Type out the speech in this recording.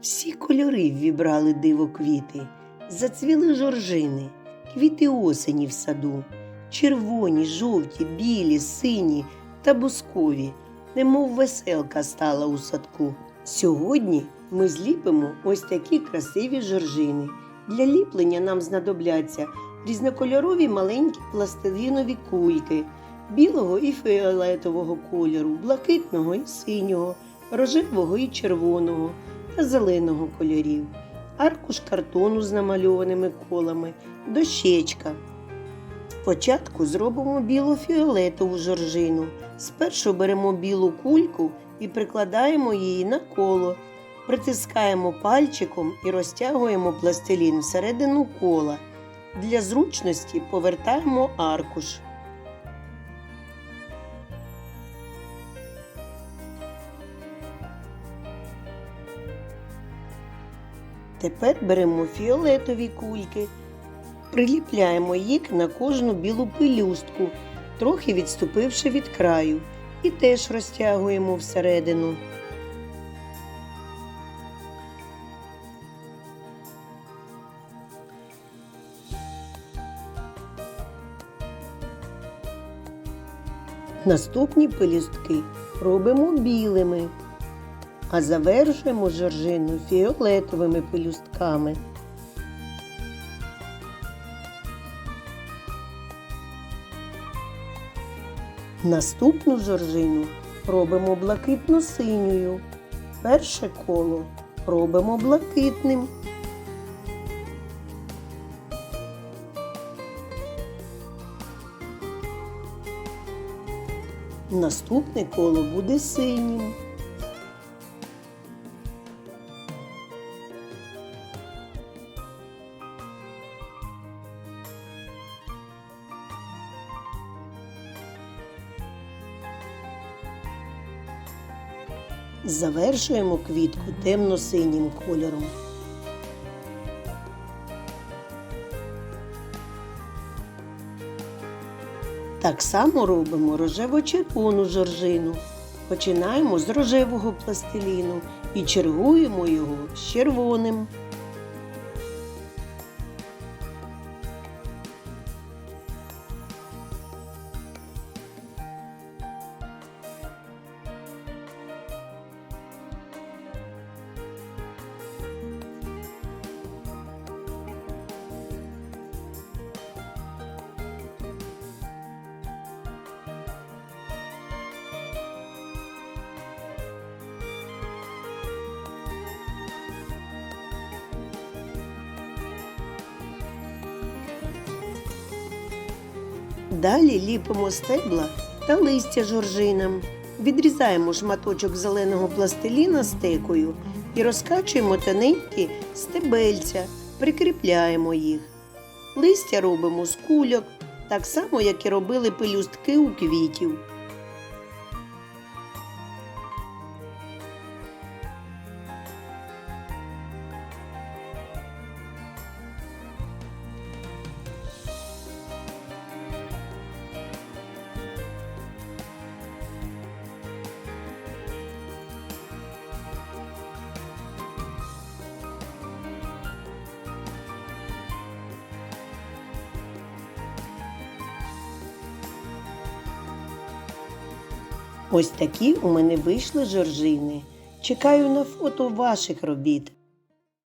Всі кольори ввібрали диво квіти, зацвіли жоржини, квіти осені в саду, червоні, жовті, білі, сині та бускові, немов веселка стала у садку. Сьогодні ми зліпимо ось такі красиві жоржини. Для ліплення нам знадобляться різнокольорові маленькі пластилінові кульки білого і фіолетового кольору, блакитного і синього, рожевого і червоного зеленого кольорів, аркуш картону з намальованими колами, дощечка. Спочатку зробимо біло-фіолетову жоржину. Спершу беремо білу кульку і прикладаємо її на коло. Притискаємо пальчиком і розтягуємо пластилін всередину кола. Для зручності повертаємо аркуш. Тепер беремо фіолетові кульки, приліпляємо їх на кожну білу пелюстку, трохи відступивши від краю, і теж розтягуємо всередину. Наступні пелюстки робимо білими, а завершуємо жоржину фіолетовими пелюстками. Наступну жоржину робимо блакитно-синьою. Перше коло робимо блакитним. Наступне коло буде синім. Завершуємо квітку темно-синім кольором. Так само робимо рожево-червону жоржину. Починаємо з рожевого пластиліну і чергуємо його з червоним. Далі ліпимо стебла та листя жоржинам. Відрізаємо шматочок зеленого пластиліна стекою і розкачуємо тоненькі стебельця, прикріпляємо їх. Листя робимо з кульок, так само, як і робили пелюстки у квітів. Ось такі у мене вийшли жоржини. Чекаю на фото ваших робіт.